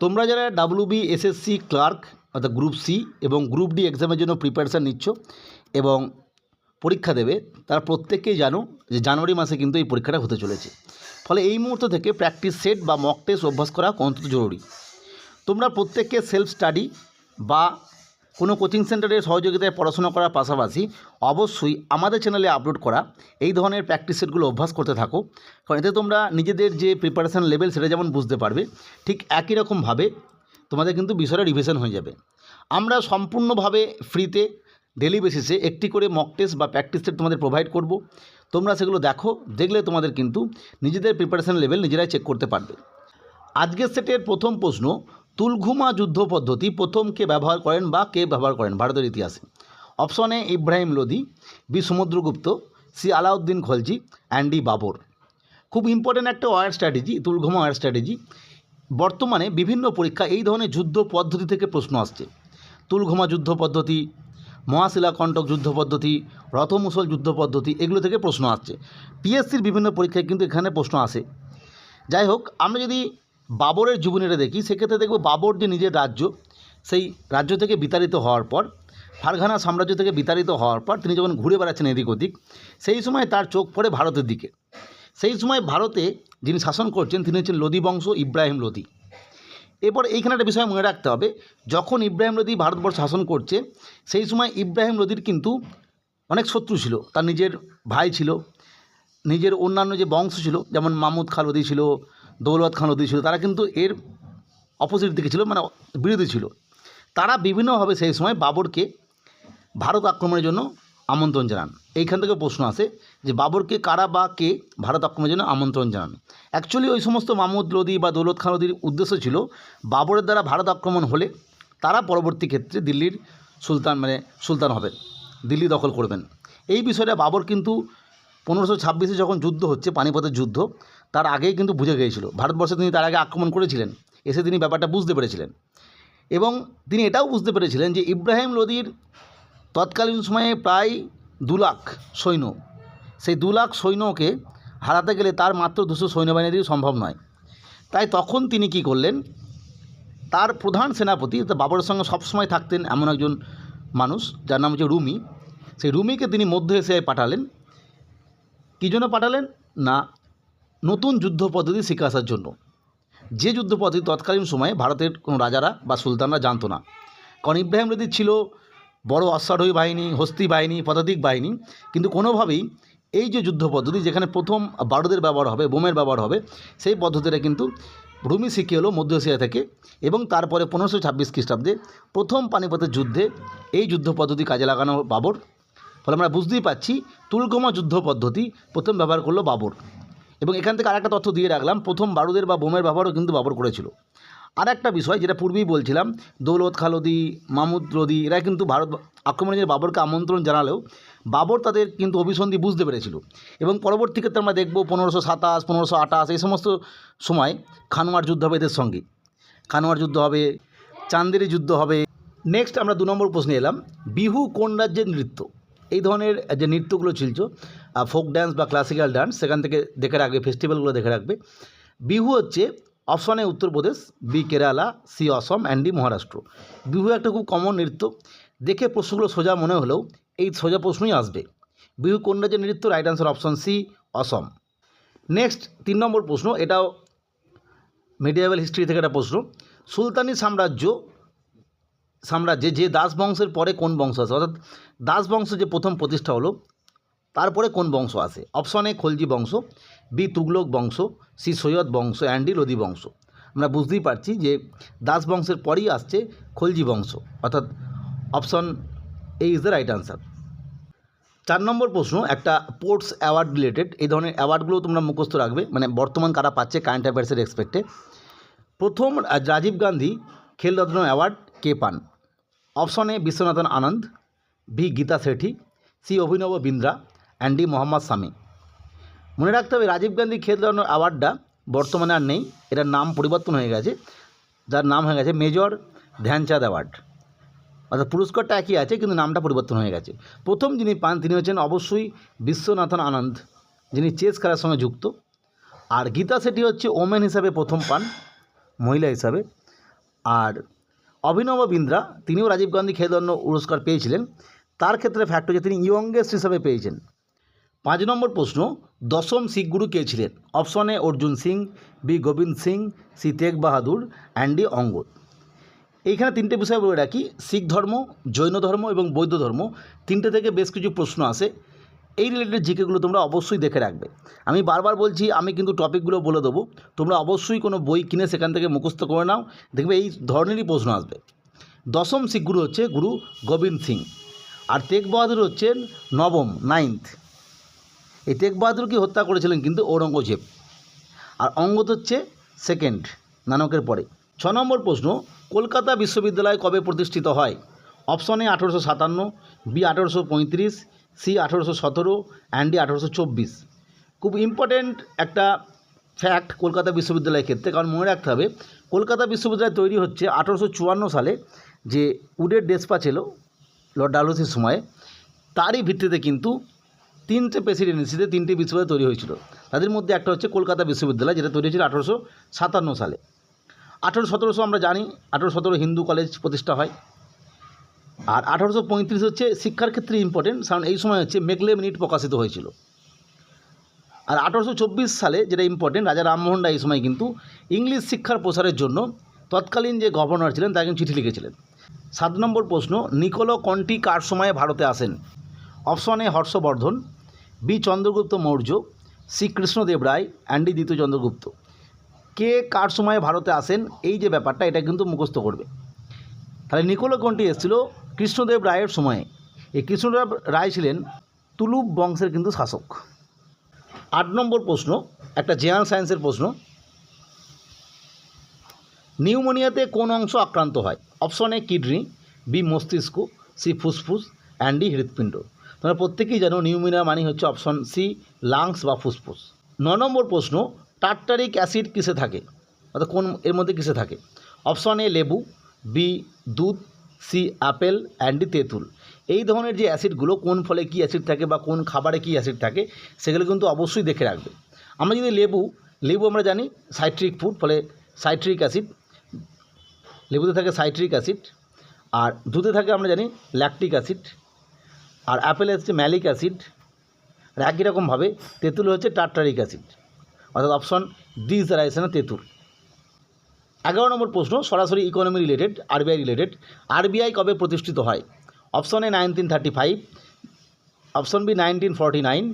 তোমরা যারা WB SSC clerk অর্থাৎ গ্রুপ সি এবং গ্রুপ ডি এক্সামের জন্য প্রিপারেশান নিচ্ছ এবং পরীক্ষা দেবে, তারা প্রত্যেকেই জানো যে জানুয়ারি মাসে কিন্তু এই পরীক্ষাটা হতে চলেছে। ফলে এই মুহূর্ত থেকে প্র্যাকটিস সেট বা মক টেস্ট অভ্যাস করা অন্তত জরুরি। তোমরা প্রত্যেককে সেলফ স্টাডি বা কোনো কোচিং সেন্টারের সহযোগিতায় পড়াশোনা করার পাশাপাশি অবশ্যই আমাদের চ্যানেলে আপলোড করা এই ধরনের প্র্যাকটিস সেটগুলো অভ্যাস করতে থাকো। কারণ এতে তোমরা নিজেদের যে প্রিপারেশান লেভেল সেটা যেমন বুঝতে পারবে, ঠিক একই রকমভাবে তোমাদের কিন্তু বিষয়টা রিভিশন হয়ে যাবে। আমরা সম্পূর্ণভাবে ফ্রিতে ডেলি বেসিসে একটি করে মক টেস্ট বা প্র্যাকটিস সেট তোমাদের প্রোভাইড করব। তোমরা সেগুলো দেখো, দেখলে তোমাদের কিন্তু নিজেদের প্রিপারেশান লেভেল নিজেরাই চেক করতে পারবে। আজকের সেটের প্রথম প্রশ্ন তুলঘুমা যুদ্ধ পদ্ধতি প্রথম কে ব্যবহার করেন বা কে ব্যবহার করেন? ভারতের ইতিহাসে। Option A, Ibrahim Lodi B, Samudragupta, C, Alauddin Khalji and D Babur. খুব ইম্পর্ট্যান্ট একটা war strategy Tulughma war strategy বর্তমানে বিভিন্ন পরীক্ষা এই ধরনের যুদ্ধ পদ্ধতি থেকে প্রশ্ন আসছে। তুলঘুমা যুদ্ধ পদ্ধতি মহাশিলাকণ্টক যুদ্ধ পদ্ধতি রথমুসল যুদ্ধ পদ্ধতি, এগুলো থেকে প্রশ্ন আসছে। পিএসসির বিভিন্ন পরীক্ষায় কিন্তু এখানে প্রশ্ন আসে। যাই হোক, আমরা যদি বাবরের জীবনীটা দেখি, সেক্ষেত্রে দেখব বাবর যে নিজের রাজ্য, সেই রাজ্য থেকে বিতাড়িত হওয়ার পর, ফারঘানা সাম্রাজ্য থেকে বিতাড়িত হওয়ার পর তিনি যখন ঘুরে বেড়াচ্ছেন এদিক ওদিক, সেই সময় তার চোখ পড়ে ভারতের দিকে। সেই সময় ভারতে যিনি শাসন করছেন, তিনি হচ্ছেন লোদি বংশ ইব্রাহিম লোদি। এরপর এইখানে একটা বিষয় মনে রাখতে হবে, যখন ইব্রাহিম লোদি ভারতবর্ষ শাসন করছে, সেই সময় ইব্রাহিম লোদির কিন্তু অনেক শত্রু ছিল, তার নিজের ভাই ছিল, নিজের অন্যান্য যে বংশ ছিল, যেমন মামুদ খান লোদি ছিল দৌলত খান লোদি ছিল, তারা কিন্তু এর অপোজিট দিকে ছিল মানে বিরোধী ছিল। তারা বিভিন্নভাবে সেই সময় বাবরকে ভারত আক্রমণের জন্য আমন্ত্রণ জানান। এইখান থেকে প্রশ্ন আসে যে বাবরকে কারা বা কে ভারত আক্রমণের জন্য আমন্ত্রণ জানান? অ্যাকচুয়ালি ওই সমস্ত মাহমুদ লোদি বা দৌলত খান লোদির উদ্দেশ্য ছিল বাবরের দ্বারা ভারত আক্রমণ হলে তারা পরবর্তী ক্ষেত্রে দিল্লির সুলতান মানে সুলতান হবেন, দিল্লি দখল করবেন। এই বিষয়টা বাবর কিন্তু পনেরোশো ছাব্বিশে যখন যুদ্ধ হচ্ছে, পানিপথের যুদ্ধ তার আগেই কিন্তু বুঝে গিয়েছিল। ভারতবর্ষে তিনি তার আগে আক্রমণ করেছিলেন, এসে তিনি ব্যাপারটা বুঝতে পেরেছিলেন। এবং তিনি এটাও বুঝতে পেরেছিলেন যে ইব্রাহিম লোদির তৎকালীন সময়ে প্রায় দু লাখ সৈন্য, সেই দু লাখ সৈন্যকে হারাতে গেলে তার মাত্র দুশো সৈন্যবাহিনী দিয়ে সম্ভব নয়। তাই তখন তিনি কি করলেন, তার প্রধান সেনাপতি বাবরের সঙ্গে সবসময় থাকতেন এমন একজন মানুষ, যার নাম হচ্ছে রুমি। সেই রুমিকে তিনি মধ্য এশিয়ায় পাঠালেন। কী জন্য পাঠালেন? না নতুন যুদ্ধ পদ্ধতি শিখে আসার জন্য। যে যুদ্ধ পদ্ধতি তৎকালীন সময়ে ভারতের কোনো রাজারা বা সুলতানরা জানতো না। কারণ ইব্রাহিম লোদি ছিল বড় অশ্বারোহী বাহিনী, হস্তি বাহিনী, পদাতিক বাহিনী। কিন্তু কোনোভাবেই এই যে যুদ্ধ পদ্ধতি, যেখানে প্রথম বারুদের ব্যবহার হবে, বোমের ব্যবহার হবে, সেই পদ্ধতিটা কিন্তু রুমি শিখে হলো মধ্য এশিয়া থেকে এবং তারপরে পনেরোশো ছাব্বিশ খ্রিস্টাব্দে প্রথম পানিপথের যুদ্ধে এই যুদ্ধ পদ্ধতি কাজে লাগানো বাবর। ফলে আমরা বুঝতেই পাচ্ছি তুলকমা যুদ্ধ পদ্ধতি প্রথম ব্যবহার করল বাবর। এবং এখান থেকে আরেকটা তথ্য দিয়ে রাখলাম, প্রথম বারুদের বা বোমের ব্যবহারও কিন্তু ব্যবহার করেছিল। আর একটা বিষয় যেটা পূর্বেই বলছিলাম, দৌলত খালদি মামুদ লোদি এরা কিন্তু ভারত আক্রমণের বাবরকে আমন্ত্রণ জানালেও বাবর তাদের কিন্তু অভিসন্ধি বুঝতে পেরেছিল। এবং পরবর্তী ক্ষেত্রে আমরা দেখব পনেরোশো সাতাশ, পনেরোশো আঠাশ, এই সমস্ত সময় খানোয়ার যুদ্ধ হবে এদের সঙ্গে। খানোয়ার যুদ্ধ হবে, চান্দেরি যুদ্ধ হবে। নেক্সট আমরা দু নম্বর প্রশ্নে এলাম, বিহু কোন রাজ্যের নৃত্য? এই ধরনের যে নৃত্যগুলো ছিল ফোক ড্যান্স বা ক্লাসিক্যাল ডান্স সেখান থেকে দেখে রাখবে ফেস্টিভ্যালগুলো দেখে রাখবে। বিহু হচ্ছে অপশনে Uttar Pradesh B Kerala C Assam and D Maharashtra. Bihu একটা খুব কমন নৃত্য। দেখে প্রশ্নগুলো সোজা মনে হলেও এই সোজা প্রশ্নই আসবে। বিহু কোন রাজ্যের নৃত্য? Right answer option C Assam. Next তিন নম্বর প্রশ্ন, এটাও মিডিয়াবেল হিস্ট্রি থেকে একটা প্রশ্ন। সুলতানি সাম্রাজ্য, সাম্রাজ্যে যে দাস বংশের পরে কোন বংশ আছে? অর্থাৎ দাস বংশ যে প্রথম প্রতিষ্ঠা হলো তারপরে কোন বংশ আসে অপশন এ খলজি বংশ বি তুগলক বংশ সি সৈয়দ বংশ অ্যান্ডি লোদি বংশ। আমরা বুঝতেই পারছি যে দাস বংশের পরেই আসছে খলজি বংশ। অর্থাৎ option A is the right answer চার নম্বর প্রশ্ন, একটা পোর্টস অ্যাওয়ার্ড রিলেটেড এই ধরনের অ্যাওয়ার্ডগুলো তোমরা মুখস্থ রাখবে মানে বর্তমান কারা পাচ্ছে কারেন্ট অ্যাফেয়ার্সের এক্সপেক্টে প্রথম রাজীব গান্ধী খেলরত্ন অ্যাওয়ার্ড কে পান? Option A Viswanathan Anand B Geeta Sethi C Abhinav Bindra and Mohammad Sami মনে রাখতে হবে, রাজীব গান্ধী খেলরত্ন অ্যাওয়ার্ডটা বর্তমানে আর নেই। এটার নাম পরিবর্তন হয়ে গেছে। যার নাম হয়ে গেছে মেজর ধ্যানচাঁদ অ্যাওয়ার্ড অর্থাৎ পুরস্কারটা একই আছে, কিন্তু নামটা পরিবর্তন হয়ে গেছে। প্রথম যিনি পান, তিনি হচ্ছেন অবশ্যই বিশ্বনাথন আনন্দ, যিনি চেস খেলার সঙ্গে যুক্ত। আর গীতা সেটি হচ্ছে ওমেন হিসাবে প্রথম পান, মহিলা হিসাবে। আর অভিনব বিন্দ্রা, তিনিও রাজীব গান্ধী খেলরত্ন পুরস্কার পেয়েছিলেন। তার ক্ষেত্রে ফ্যাক্ট হচ্ছে তিনি ইয়ংগেস্ট হিসাবে পেয়েছেন। পাঁচ নম্বর প্রশ্ন, দশম শিখ গুরু কে ছিলেন? Option A Arjun Singh B Gobind Singh C Tegh Bahadur and D Angad. এইখানে তিনটে বিষয় বলে রাখি, শিখ ধর্ম, জৈন ধর্ম এবং বৌদ্ধ ধর্ম। তিনটে থেকে বেশ কিছু প্রশ্ন আসে। এই রিলেটেড জিকেগুলো তোমরা অবশ্যই দেখে রাখবে। আমি বারবার বলছি, আমি কিন্তু টপিকগুলো বলে দেবো। তোমরা অবশ্যই কোনো বই কিনে সেখান থেকে মুখস্থ করে নাও, দেখবে এই ধরনেরই প্রশ্ন আসবে। দশম শিখ গুরু হচ্ছে গুরু গোবিন্দ সিং, আর তেগ বাহাদুর হচ্ছেন নবম নাইন্থ এই তেগ বাহাদুরকে হত্যা করেছিলেন? কিন্তু ঔরঙ্গজেব। আর অঙ্গদ হচ্ছে সেকেন্ড নানকের পরে। ছ নম্বর প্রশ্ন, কলকাতা বিশ্ববিদ্যালয় কবে প্রতিষ্ঠিত হয়? অপশন এ আঠেরোশো সাতান্ন বি আঠেরোশো পঁয়ত্রিশ সি আঠেরোশো সতেরো অ্যান্ড ডি আঠেরোশো চব্বিশ। খুব ইম্পর্ট্যান্ট একটা ফ্যাক্ট কলকাতা বিশ্ববিদ্যালয়ের ক্ষেত্রে, কারণ মনে রাখতে হবে, কলকাতা বিশ্ববিদ্যালয় তৈরি হচ্ছে আঠেরোশো চুয়ান্ন সালে, যে উডের ডেসপা ছিল, লর্ড ডালহৌসির সময়ে। তারই ভিত্তিতে কিন্তু তিনটে প্রেসিডেন্সিতে তিনটে বিশ্ববিদ্যালয় তৈরি হয়েছিল। তাদের মধ্যে একটা হচ্ছে কলকাতা বিশ্ববিদ্যালয়, যেটা তৈরি হয়েছিল আঠেরোশো সাতান্ন সালে। আঠেরো সতেরোশো আমরা জানি আঠেরো সতেরো হিন্দু কলেজ প্রতিষ্ঠা হয়। আর আঠারোশো পঁয়ত্রিশ হচ্ছে শিক্ষার ক্ষেত্রে ইম্পর্টেন্ট কারণ এই সময় হচ্ছে মেঘলে মিনিট প্রকাশিত হয়েছিল। আর আঠারোশো চব্বিশ সালে যেটা ইম্পর্টেন্ট রাজা রামমোহন রায় এই সময় কিন্তু ইংলিশ শিক্ষার প্রসারের জন্য তৎকালীন যে গভর্নর ছিলেন, তাকে চিঠি লিখেছিলেন। সাত নম্বর প্রশ্ন, নিকোলো কন্টি কার সময়ে ভারতে আসেন? Option A Harshavardhana. B Chandragupta Maurya, C Krishnadeva Raya and D দ্বিতীয় চন্দ্রগুপ্ত। কে কার সময়ে ভারতে আসেন, এই যে ব্যাপারটা, এটা কিন্তু মুখস্থ করবে। তাহলে নিকোলো কন্টি এসেছিল? কৃষ্ণদেব রায়ের সময়ে। এই কৃষ্ণদেব রায় ছিলেন তুলুপ বংশের কিন্তু শাসক। আট নম্বর প্রশ্ন, একটা জেনারেল সায়েন্সের প্রশ্ন। নিউমোনিয়াতে কোন অংশ আক্রান্ত হয়? অপশন এ কিডনি, বি মস্তিষ্ক, সি ফুসফুস অ্যান্ডি হৃৎপিণ্ড। তোমরা প্রত্যেকেই জানো নিউমোনিয়া মানে হচ্ছে অপশন সি লাংস বা ফুসফুস। ন নম্বর প্রশ্ন, টার্টারিক অ্যাসিড কিসে থাকে? অর্থাৎ কোন এর মধ্যে কিসে থাকে? অপশন এ লেবু বি দুধ সি অ্যাপেল অ্যান্ড তেঁতুল। এই ধরনের যে অ্যাসিডগুলো, কোন ফলে কী অ্যাসিড থাকে বা কোন খাবারে কী অ্যাসিড থাকে, সেগুলো কিন্তু অবশ্যই দেখে রাখবে। আমরা যদি লেবু লেবু আমরা জানি সাইট্রিক ফুড, ফলে সাইট্রিক অ্যাসিড, লেবুতে থাকে সাইট্রিক অ্যাসিড, আর দুধে থাকে আমরা জানি ল্যাকটিক অ্যাসিড আর অ্যাপেলে হচ্ছে ম্যালিক অ্যাসিড, আর একই রকমভাবে তেঁতুল হচ্ছে টার্টারিক অ্যাসিড, অর্থাৎ option D is the right তেঁতুল। এগারো নম্বর প্রশ্ন, সরাসরি economy related RBI related RBI কবে প্রতিষ্ঠিত হয়? Option A nineteen thirty five option B nineteen forty nine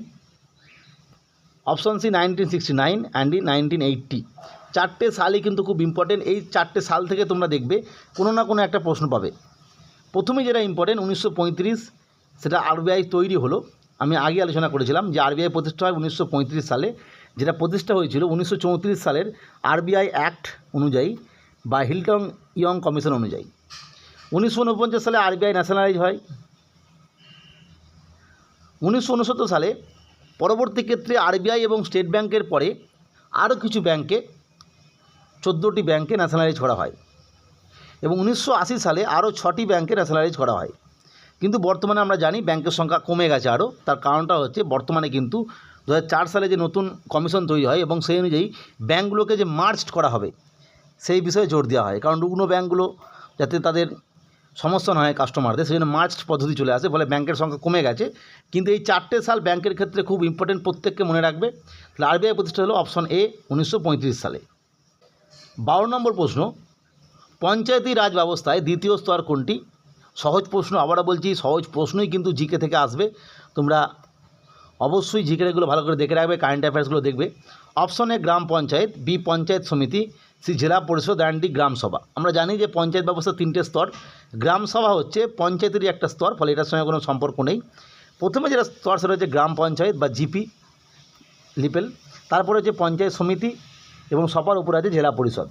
option C nineteen sixty nine and nineteen eighty চারটে সালই কিন্তু খুব ইম্পর্টেন্ট এই চারটে সাল থেকে তোমরা দেখবে কোনো না কোনো একটা প্রশ্ন পাবে। প্রথমে যেটা ইম্পর্টেন্ট উনিশশো পঁয়ত্রিশ সেটা আরবিআই তৈরি হলো। আমি আগে আলোচনা করেছিলাম যে আরবিআই প্রতিষ্ঠা হয় উনিশশো পঁয়ত্রিশ সালে। যেটা প্রতিষ্ঠা হয়েছিল উনিশশো চৌত্রিশ সালের আরবিআই অ্যাক্ট অনুযায়ী বা হিলটং ইয়ং কমিশন অনুযায়ী। উনিশশো উনপঞ্চাশ সালে আরবিআই ন্যাশনালাইজ হয়। উনিশশো উনসত্তর সালে পরবর্তী ক্ষেত্রে আরবিআই এবং স্টেট ব্যাংকের পরে আরও কিছু ব্যাংকে চোদ্দোটি ব্যাংকে ন্যাশনালাইজ করা হয়। এবং উনিশশো আশি সালে আরও ছটি ব্যাংকে ন্যাশনালাইজ করা হয়। কিন্তু বর্তমানে আমরা জানি ব্যাংকের সংখ্যা কমে গেছে আরও। তার কারণটা হচ্ছে বর্তমানে কিন্তু দু হাজার চার সালে যে নতুন কমিশন তৈরি হয় এবং সেই অনুযায়ী ব্যাংকগুলোকে যে মার্চড করা হবে, সেই বিষয়ে জোর দেওয়া হয়। কারণ রুগ্ন ব্যাংকগুলো যাতে তাদের সমস্যা না হয় কাস্টমারদের, সেই জন্য মার্চড পদ্ধতি চলে আসে, ফলে ব্যাংকের সংখ্যা কমে গেছে। কিন্তু এই চারটে সাল ব্যাংকের ক্ষেত্রে খুব ইম্পর্টেন্ট প্রত্যেককে মনে রাখবে। তাহলে আরবিআই প্রতিষ্ঠা হলো অপশন এ উনিশশো পঁয়ত্রিশ সালে। বারো নম্বর প্রশ্ন, পঞ্চায়েতি রাজ ব্যবস্থায় দ্বিতীয় স্তর কোনটি? সহজ প্রশ্ন, আবারও বলছি, সহজ প্রশ্নই কিন্তু জিকে থেকে আসবে। তোমরা অবশ্যই জিকেগুলো ভালো করে দেখে রাখবে কারেন্ট অ্যাফেয়ার্সগুলো দেখবে। Option A Gram Panchayat B Panchayat Samiti C Zila পরিষদ অ্যান্ড ডি গ্রাম সভা। আমরা জানি যে পঞ্চায়েত ব্যবস্থার তিনটে স্তর। গ্রাম সভা হচ্ছে পঞ্চায়েতেরই একটা স্তর, ফলে এটার সঙ্গে কোনো সম্পর্ক নেই। প্রথমে যেটা স্তর সেটা হচ্ছে গ্রাম পঞ্চায়েত বা জিপি লিপেল তারপরে হচ্ছে পঞ্চায়েত সমিতি এবং সবার উপরে আছে জেলা পরিষদ।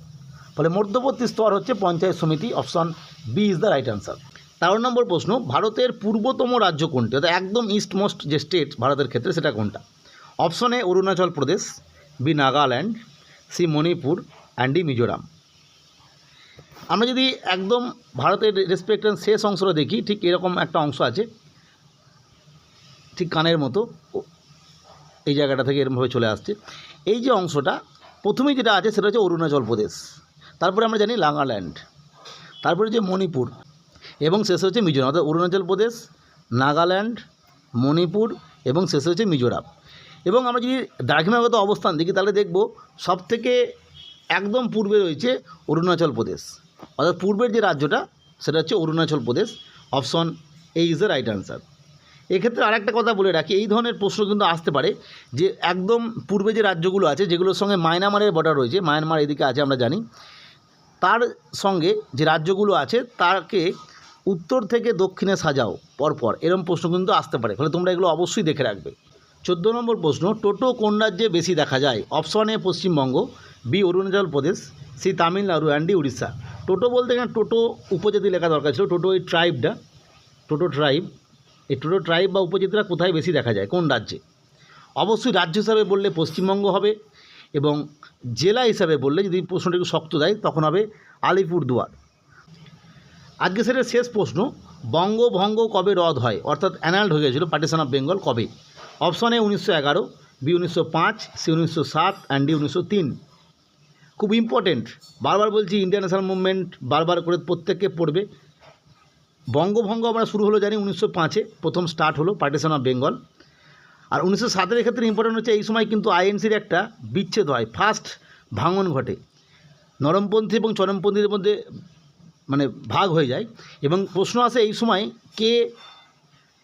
ফলে মধ্যবর্তী স্তর হচ্ছে Panchayat Samiti option B is the right answer তেরো নম্বর প্রশ্ন, ভারতের পূর্বতম রাজ্য কোনটি? অর্থাৎ একদম ইস্ট মোস্ট যে স্টেট ভারতের ক্ষেত্রে সেটা কোনটা? Option A Arunachal Pradesh B Nagaland C Manipur and D Mizoram. আমরা যদি একদম ভারতের রেসপেক্টের শেষ অংশটা দেখি, ঠিক এরকম একটা অংশ আছে, ঠিক কানের মতো এই জায়গাটা থেকে এরকমভাবে চলে আসছে। এই যে অংশটা প্রথমে যেটা আছে সেটা হচ্ছে অরুণাচল প্রদেশ, তারপরে আমরা জানি নাগাল্যান্ড, তারপরে যে মণিপুর এবং শেষে হচ্ছে মিজোরাম। অর্থাৎ অরুণাচল প্রদেশ, নাগাল্যান্ড, মণিপুর এবং শেষে হচ্ছে মিজোরাম। এবং আমরা যদি দ্রাঘিমাগত অবস্থান দেখি, তাহলে দেখব সবথেকে একদম পূর্বে রয়েছে অরুণাচল প্রদেশ। অর্থাৎ পূর্বের যে রাজ্যটা, সেটা হচ্ছে Arunachal Pradesh. Option A is the right answer এক্ষেত্রে আরেকটা কথা বলে রাখি, এই ধরনের প্রশ্ন কিন্তু আসতে পারে যে একদম পূর্বে যে রাজ্যগুলো আছে, যেগুলোর সঙ্গে মায়ানমারের বর্ডার রয়েছে, মায়ানমার এদিকে আছে আমরা জানি, তার সঙ্গে যে রাজ্যগুলো আছে, তাকে উত্তর থেকে দক্ষিণে সাজাও, পরপর। এরম প্রশ্ন কিন্তু আসতে পারে, ফলে তোমরা এগুলো অবশ্যই দেখে রাখবে। চোদ্দ নম্বর প্রশ্ন, টোটো কোন রাজ্যে বেশি দেখা যায়? Option A Paschimbanga B Arunachal Pradesh C Tamil Nadu and D Orissa. Toto বলতে এখানে টোটো উপজাতি লেখা দরকার ছিল, টোটো এই ট্রাইবটা, টোটো ট্রাইব, এই টোটো ট্রাইব বা উপজাতিরা কোথায় বেশি দেখা যায়, কোন রাজ্যে? অবশ্যই রাজ্য হিসাবে বললে পশ্চিমবঙ্গ হবে এবং জেলা হিসাবে বললে যদি প্রশ্নটা একটু শক্ত দেয়, তখন হবে আলিপুরদুয়ার। আজকে সেটা শেষ প্রশ্ন, বঙ্গভঙ্গ কবে রদ হয়? অর্থাৎ অ্যানাল্ড হয়ে গেছিল পার্টিশন অফ বেঙ্গল কবে? অপশন এ উনিশশো এগারো, বি উনিশশো পাঁচ, সি উনিশশো সাত, অ্যান্ড ডি উনিশশো তিন। খুব ইম্পর্টেন্ট বারবার বলছি ইন্ডিয়ান ন্যাশনাল মুভমেন্ট বারবার করে প্রত্যেককে পড়বে। বঙ্গভঙ্গ আমরা শুরু হলো জানি উনিশশো পাঁচে, প্রথম স্টার্ট হলো পার্টিশন অফ বেঙ্গল আর উনিশশো সাতের ক্ষেত্রে ইম্পর্টেন্ট হচ্ছে এই সময় কিন্তু আইএনসির একটা বিচ্ছেদ হয় ফার্স্ট ভাঙন ঘটে। নরমপন্থী এবং চরমপন্থীদের মধ্যে মানে ভাগ হয়ে যায়। এবং প্রশ্ন আসে এই সময় কে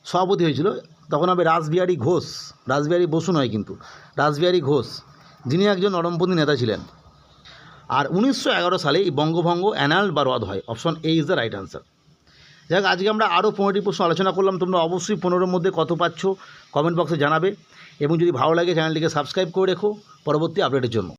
সভাপতি হয়েছিল? তখন হবে রাসবিহারী ঘোষ। রাসবিহারী বসু নয় কিন্তু, রাসবিহারী ঘোষ। যিনি একজন নরমপন্থী নেতা ছিলেন। আর উনিশশো এগারো সালে এই বঙ্গভঙ্গ অ্যানাল বা রদ হয়। Option A is the right answer. যাক, আজকে আমরা আরও পনেরোটি প্রশ্ন আলোচনা করলাম। তোমরা অবশ্যই পনেরোর মধ্যে কত পাচ্ছ কমেন্ট বক্সে জানাবে। এবং যদি ভালো লাগে, চ্যানেলটিকে সাবস্ক্রাইব করে রেখো। পরবর্তী আপডেটের জন্য।